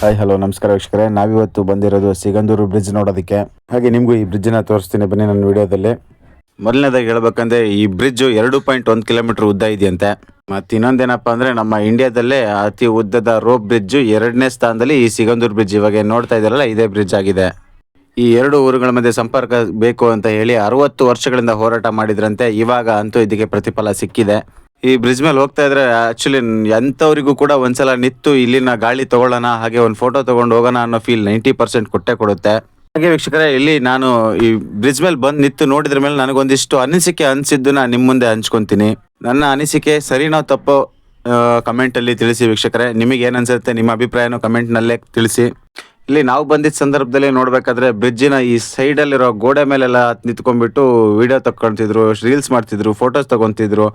Hi hello ನಮಸ್ಕಾರ ವೀಕ್ಷಕರೇ. ನಾವಿವತ್ತು ಬಂದಿರೋದು ಸಿಗಂದೂರು ಬ್ರಿಡ್ಜ್ ನೋಡೋದಕ್ಕೆ. ಹಾಗೆ ನಿಮಗೂ ಈ ಬ್ರಿಡ್ಜ್ನ ತೋರಿಸ್ತೀನಿ. ಬನ್ನಿ ನನ್ನ ವಿಡಿಯೋದಲ್ಲಿ. ಮೊದಲನೇದಾಗಿ ಹೇಳ್ಬೇಕಂದ್ರೆ ಈ ಬ್ರಿಡ್ಜ್ ಎರಡು ಪಾಯಿಂಟ್ ಒಂದು ಕಿಲೋಮೀಟರ್ ಉದ್ದ ಇದೆಯಂತೆ. ಮತ್ತು ಇನ್ನೊಂದೇನಪ್ಪ ಅಂದರೆ ನಮ್ಮ ಇಂಡಿಯಾದಲ್ಲೇ ಅತಿ ಉದ್ದದ ರೋಪ್ ಬ್ರಿಡ್ಜ್ ಎರಡನೇ ಸ್ಥಾನದಲ್ಲಿ ಈ ಸಿಗಂದೂರು ಬ್ರಿಡ್ಜ್ ಇವಾಗ ನೋಡ್ತಾ ಇದ್ದಾರಲ್ಲ, ಇದೇ ಬ್ರಿಡ್ಜ್ ಆಗಿದೆ. ಈ ಎರಡು ಊರುಗಳ ಮಧ್ಯೆ ಸಂಪರ್ಕ ಬೇಕು ಅಂತ ಹೇಳಿ ಅರವತ್ತು ವರ್ಷಗಳಿಂದ ಹೋರಾಟ ಮಾಡಿದ್ರಂತೆ. ಇವಾಗ ಅಂತೂ ಇದಕ್ಕೆ ಪ್ರತಿಫಲ ಸಿಕ್ಕಿದೆ. ಈ ಬ್ರಿಡ್ಜ್ ಮೇಲೆ ಹೋಗ್ತಾ ಇದ್ರೆ ಆಕ್ಚುಲಿ ಎಂಥವರಿಗೂ ಕೂಡ ಒಂದ್ಸಲ ನಿಂತು ಇಲ್ಲಿನ ಗಾಳಿ ತಗೊಳ್ಳೋಣ, ಹಾಗೆ ಒಂದು ಫೋಟೋ ತಗೊಂಡು ಹೋಗೋಣ ಅನ್ನೋ ಫೀಲ್ ನೈಂಟಿ ಪರ್ಸೆಂಟ್ ಕೊಟ್ಟೆ ಕೊಡುತ್ತೆ. ಹಾಗೆ ವೀಕ್ಷಕರೇ, ಇಲ್ಲಿ ನಾನು ಈ ಬ್ರಿಡ್ಜ್ ಮೇಲೆ ಬಂದು ನಿಂತು ನೋಡಿದ್ರ ಮೇಲೆ ನನಗೊಂದಿಷ್ಟು ಅನಿಸಿಕೆ ಅನಿಸಿದ್ದನ್ನ ನಿಮ್ಮ ಮುಂದೆ ಹಂಚ್ಕೊತೀನಿ. ನನ್ನ ಅನಿಸಿಕೆ ಸರಿನೋ ತಪ್ಪೋ ಕಮೆಂಟಲ್ಲಿ ತಿಳಿಸಿ ವೀಕ್ಷಕರೇ. ನಿಮಗೆ ಏನು ಅನ್ಸುತ್ತೆ, ನಿಮ್ಮ ಅಭಿಪ್ರಾಯನೂ ಕಮೆಂಟ್ನಲ್ಲೇ ತಿಳಿಸಿ. ಇಲ್ಲಿ ನಾವು ಬಂದಿದ್ದ ಸಂದರ್ಭದಲ್ಲಿ ನೋಡಬೇಕಾದ್ರೆ ಬ್ರಿಡ್ಜಿನ ಈ ಸೈಡಲ್ಲಿರೋ ಗೋಡೆ ಮೇಲೆಲ್ಲ ನಿಂತ್ಕೊಂಡ್ಬಿಟ್ಟು ವಿಡಿಯೋ ತಕ್ಕೊಳ್ತಿದ್ರು ರೀಲ್ಸ್ ಮಾಡ್ತಿದ್ರು ಫೋಟೋಸ್ ತಗೊಂತಿದ್ರು.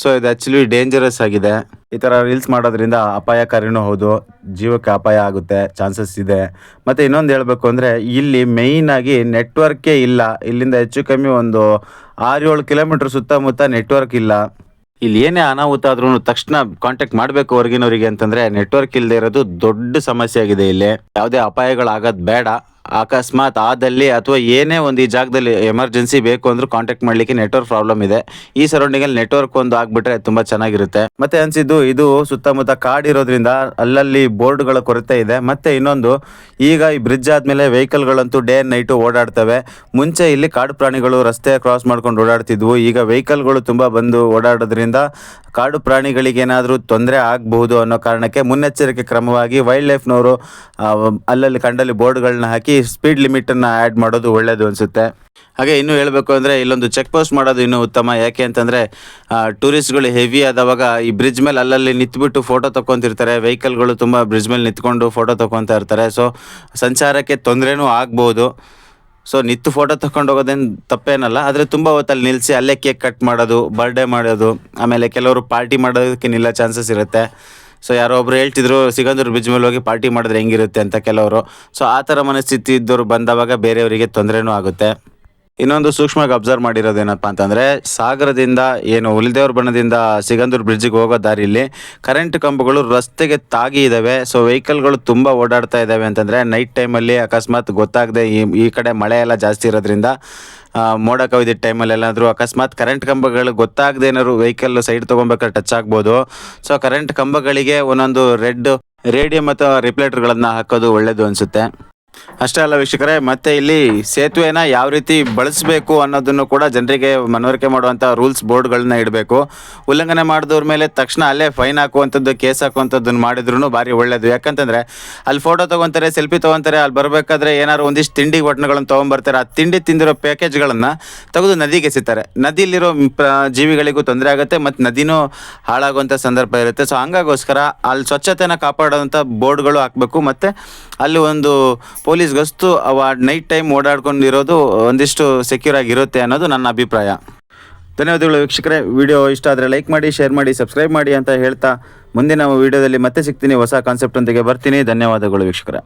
ಸೊ ಇದು ಆ್ಯಕ್ಚುಲಿ ಡೇಂಜರಸ್ ಆಗಿದೆ. ಈ ಥರ ರೀಲ್ಸ್ ಮಾಡೋದ್ರಿಂದ ಅಪಾಯಕಾರಿನೂ ಹೌದು, ಜೀವಕ್ಕೆ ಅಪಾಯ ಆಗುತ್ತೆ ಚಾನ್ಸಸ್ ಇದೆ. ಮತ್ತು ಇನ್ನೊಂದು ಹೇಳಬೇಕು ಅಂದರೆ, ಇಲ್ಲಿ ಮೇಯ್ನಾಗಿ ನೆಟ್ವರ್ಕೇ ಇಲ್ಲ. ಇಲ್ಲಿಂದ ಹೆಚ್ಚು ಕಮ್ಮಿ ಒಂದು ಆರು ಏಳು ಕಿಲೋಮೀಟ್ರ್ ಸುತ್ತಮುತ್ತ ನೆಟ್ವರ್ಕ್ ಇಲ್ಲ. ಇಲ್ಲಿ ಏನೇ ಅನಾಹುತ ಆದ್ರೂ ತಕ್ಷಣ ಕಾಂಟ್ಯಾಕ್ಟ್ ಮಾಡಬೇಕು ಹೊರಗಿನವರಿಗೆ ಅಂತಂದ್ರೆ ನೆಟ್ವರ್ಕ್ ಇಲ್ಲದೆ ಇರೋದು ದೊಡ್ಡ ಸಮಸ್ಯೆ ಆಗಿದೆ ಇಲ್ಲಿ. ಯಾವುದೇ ಅಪಾಯಗಳಾಗೋದು ಬೇಡ. ಅಕಸ್ಮಾತ್ ಆದಲ್ಲಿ ಅಥವಾ ಏನೇ ಒಂದು ಈ ಜಾಗದಲ್ಲಿ ಎಮರ್ಜೆನ್ಸಿ ಬೇಕು ಅಂದ್ರೂ ಕಾಂಟ್ಯಾಕ್ಟ್ ಮಾಡ್ಲಿಕ್ಕೆ ನೆಟ್ವರ್ಕ್ ಪ್ರಾಬ್ಲಮ್ ಇದೆ. ಈ ಸರೌಂಡಿಂಗಲ್ಲಿ ನೆಟ್ವರ್ಕ್ ಒಂದು ಆಗ್ಬಿಟ್ರೆ ತುಂಬಾ ಚೆನ್ನಾಗಿರುತ್ತೆ. ಮತ್ತೆ ಅನ್ಸಿದ್ದು ಇದು ಸುತ್ತಮುತ್ತ ಕಾಡಿರೋದ್ರಿಂದ ಅಲ್ಲಲ್ಲಿ ಬೋರ್ಡ್ಗಳ ಕೊರತೆ ಇದೆ. ಮತ್ತೆ ಇನ್ನೊಂದು, ಈಗ ಈ ಬ್ರಿಡ್ಜ್ ಆದ್ಮೇಲೆ ವೆಹಿಕಲ್ಗಳಂತೂ ಡೇ ನೈಟು ಓಡಾಡ್ತವೆ. ಮುಂಚೆ ಇಲ್ಲಿ ಕಾಡು ಪ್ರಾಣಿಗಳು ರಸ್ತೆ ಕ್ರಾಸ್ ಮಾಡ್ಕೊಂಡು ಓಡಾಡ್ತಿದ್ವು. ಈಗ ವೆಹಿಕಲ್ಗಳು ತುಂಬಾ ಬಂದು ಓಡಾಡೋದ್ರಿಂದ ಕಾಡು ಪ್ರಾಣಿಗಳಿಗೆ ಏನಾದರೂ ತೊಂದರೆ ಆಗಬಹುದು ಅನ್ನೋ ಕಾರಣಕ್ಕೆ ಮುನ್ನೆಚ್ಚರಿಕೆ ಕ್ರಮವಾಗಿ ವೈಲ್ಡ್ ಲೈಫ್ನವರು ಅಲ್ಲಲ್ಲಿ ಕಂಡಲ್ಲಿ ಬೋರ್ಡ್ಗಳನ್ನ ಹಾಕಿ ಸ್ಪೀಡ್ ಲಿಮಿಟನ್ನು ಆ್ಯಡ್ ಮಾಡೋದು ಒಳ್ಳೆಯದು ಅನಿಸುತ್ತೆ. ಹಾಗೆ ಇನ್ನೂ ಹೇಳಬೇಕು ಅಂದರೆ ಇಲ್ಲೊಂದು ಚೆಕ್ ಪೋಸ್ಟ್ ಮಾಡೋದು ಇನ್ನೂ ಉತ್ತಮ. ಯಾಕೆ ಅಂತಂದರೆ ಟೂರಿಸ್ಟ್ಗಳು ಹೆವಿ ಆದವಾಗ ಈ ಬ್ರಿಡ್ಜ್ ಮೇಲೆ ಅಲ್ಲಲ್ಲಿ ನಿಂತ್ಬಿಟ್ಟು ಫೋಟೋ ತೊಗೊತಿರ್ತಾರೆ ವೆಹಿಕಲ್ಗಳು ತುಂಬ ಬ್ರಿಡ್ಜ್ ಮೇಲೆ ನಿಂತ್ಕೊಂಡು ಫೋಟೋ ತೊಗೊತಾ ಇರ್ತಾರೆ. ಸೊ ಸಂಚಾರಕ್ಕೆ ತೊಂದರೆನೂ ಆಗ್ಬೋದು. ಸೊ ನಿತ್ತು ಫೋಟೋ ತಕೊಂಡು ಹೋಗೋದೇನು ತಪ್ಪೇನಲ್ಲ. ಆದರೆ ತುಂಬ ಹೊತ್ತಲ್ಲಿ ನಿಲ್ಲಿಸಿ ಅಲ್ಲೇ ಕೇಕ್ ಕಟ್ ಮಾಡೋದು ಬರ್ಡೇ ಮಾಡೋದು, ಆಮೇಲೆ ಕೆಲವರು ಪಾರ್ಟಿ ಮಾಡೋದಕ್ಕೆ ನಿಲ್ಲ ಚಾನ್ಸಸ್ ಇರುತ್ತೆ. ಸೊ ಯಾರೋ ಒಬ್ರು ಹೇಳ್ತಿದ್ರು, ಸಿಗಂದೂರು ಬ್ರಿಜ್ ಮೇಲೆ ಹೋಗಿ ಪಾರ್ಟಿ ಮಾಡಿದ್ರೆ ಹೆಂಗಿರುತ್ತೆ? ಅಂತ ಕೆಲವರು. ಸೊ ಆ ಥರ ಮನಸ್ಥಿತಿ ಇದ್ದವರು ಬಂದವಾಗ ಬೇರೆಯವರಿಗೆ ತೊಂದರೆನೂ ಆಗುತ್ತೆ. ಇನ್ನೊಂದು ಸೂಕ್ಷ್ಮವಾಗಿ ಅಬ್ಸರ್ವ್ ಮಾಡಿರೋದೇನಪ್ಪ ಅಂತಂದರೆ, ಸಾಗರದಿಂದ ಏನು ಹುಲಿದೇವ್ರ ಬಣ್ಣದಿಂದ ಸಿಗಂದೂರು ಬ್ರಿಡ್ಜಿಗೆ ಹೋಗೋ ದಾರಿಲಿ ಕರೆಂಟ್ ಕಂಬಗಳು ರಸ್ತೆಗೆ ತಾಗಿ ಇದ್ದಾವೆ ಸೊ ವೆಹಿಕಲ್ಗಳು ತುಂಬ ಓಡಾಡ್ತಾ ಇದ್ದಾವೆ ಅಂತಂದರೆ ನೈಟ್ ಟೈಮಲ್ಲಿ ಅಕಸ್ಮಾತ್ ಗೊತ್ತಾಗದೆ ಈ ಈ ಕಡೆ ಮಳೆ ಎಲ್ಲ ಜಾಸ್ತಿ ಇರೋದ್ರಿಂದ ಮೋಡ ಕವಿದ ಟೈಮಲ್ಲಿ ಎಲ್ಲಾದರೂ ಅಕಸ್ಮಾತ್ ಕರೆಂಟ್ ಕಂಬಗಳು ಗೊತ್ತಾಗದೆ ಏನಾದ್ರು ವೆಹಿಕಲ್ ಸೈಡ್ ತೊಗೊಬೇಕಾದ್ರೆ ಟಚ್ ಆಗ್ಬೋದು. ಸೊ ಕರೆಂಟ್ ಕಂಬಗಳಿಗೆ ಒಂದೊಂದು ರೆಡ್ ರೇಡಿಯಂ ಅಥವಾ ರಿಪ್ಲೇಟರ್ಗಳನ್ನು ಹಾಕೋದು ಒಳ್ಳೆಯದು ಅನಿಸುತ್ತೆ. ಅಷ್ಟೇ ಅಲ್ಲ ವೀಕ್ಷಕರೇ, ಮತ್ತೆ ಇಲ್ಲಿ ಸೇತುವೆನ ಯಾವ ರೀತಿ ಬಳಸಬೇಕು ಅನ್ನೋದನ್ನು ಕೂಡ ಜನರಿಗೆ ಮನವರಿಕೆ ಮಾಡುವಂಥ ರೂಲ್ಸ್ ಬೋರ್ಡ್ಗಳನ್ನ ಇಡಬೇಕು. ಉಲ್ಲಂಘನೆ ಮಾಡಿದವ್ರ ಮೇಲೆ ತಕ್ಷಣ ಅಲ್ಲೇ ಫೈನ್ ಹಾಕುವಂಥದ್ದು ಕೇಸ್ ಹಾಕುವಂಥದ್ದನ್ನು ಮಾಡಿದ್ರು ಭಾರಿ ಒಳ್ಳೇದು. ಯಾಕಂತಂದರೆ, ಅಲ್ಲಿ ಫೋಟೋ ತೊಗೊತಾರೆ ಸೆಲ್ಫಿ ತೊಗೊತಾರೆ, ಅಲ್ಲಿ ಬರಬೇಕಾದ್ರೆ ಏನಾದ್ರು ಒಂದಿಷ್ಟು ತಿಂಡಿ ಬಟ್ನಗಳನ್ನು ತೊಗೊಂಬರ್ತಾರೆ, ಆ ತಿಂಡಿ ತಿಂದಿರೋ ಪ್ಯಾಕೇಜ್ಗಳನ್ನು ತೆಗೆದು ನದಿಗೆ ಎಸಿತಾರೆ. ನದಿಯಲ್ಲಿರೋ ಜೀವಿಗಳಿಗೂ ತೊಂದರೆ ಆಗುತ್ತೆ, ಮತ್ತು ನದಿನೂ ಹಾಳಾಗುವಂಥ ಸಂದರ್ಭ ಇರುತ್ತೆ. ಸೊ ಹಂಗಾಗೋಸ್ಕರ ಅಲ್ಲಿ ಸ್ವಚ್ಛತೆನ ಕಾಪಾಡುವಂಥ ಬೋರ್ಡ್ಗಳು ಹಾಕಬೇಕು, ಮತ್ತು ಅಲ್ಲಿ ಒಂದು ಪೊಲೀಸ್ ಗಸ್ತು ಅವ ನೈಟ್ ಟೈಮ್ ಓಡಾಡ್ಕೊಂಡಿರೋದು ಒಂದಿಷ್ಟು ಸೆಕ್ಯೂರ್ ಆಗಿರುತ್ತೆ ಅನ್ನೋದು ನನ್ನ ಅಭಿಪ್ರಾಯ. ಧನ್ಯವಾದಗಳು ವೀಕ್ಷಕರೇ. ವಿಡಿಯೋ ಇಷ್ಟ ಆದರೆ ಲೈಕ್ ಮಾಡಿ ಶೇರ್ ಮಾಡಿ ಸಬ್ಸ್ಕ್ರೈಬ್ ಮಾಡಿ ಅಂತ ಹೇಳ್ತಾ ಮುಂದಿನ ವಿಡಿಯೋದಲ್ಲಿ ಮತ್ತೆ ಸಿಗ್ತೀನಿ. ಹೊಸ ಕಾನ್ಸೆಪ್ಟ್ ಒಂದಿಗೆ ಬರ್ತೀನಿ. ಧನ್ಯವಾದಗಳು ವೀಕ್ಷಕರೇ.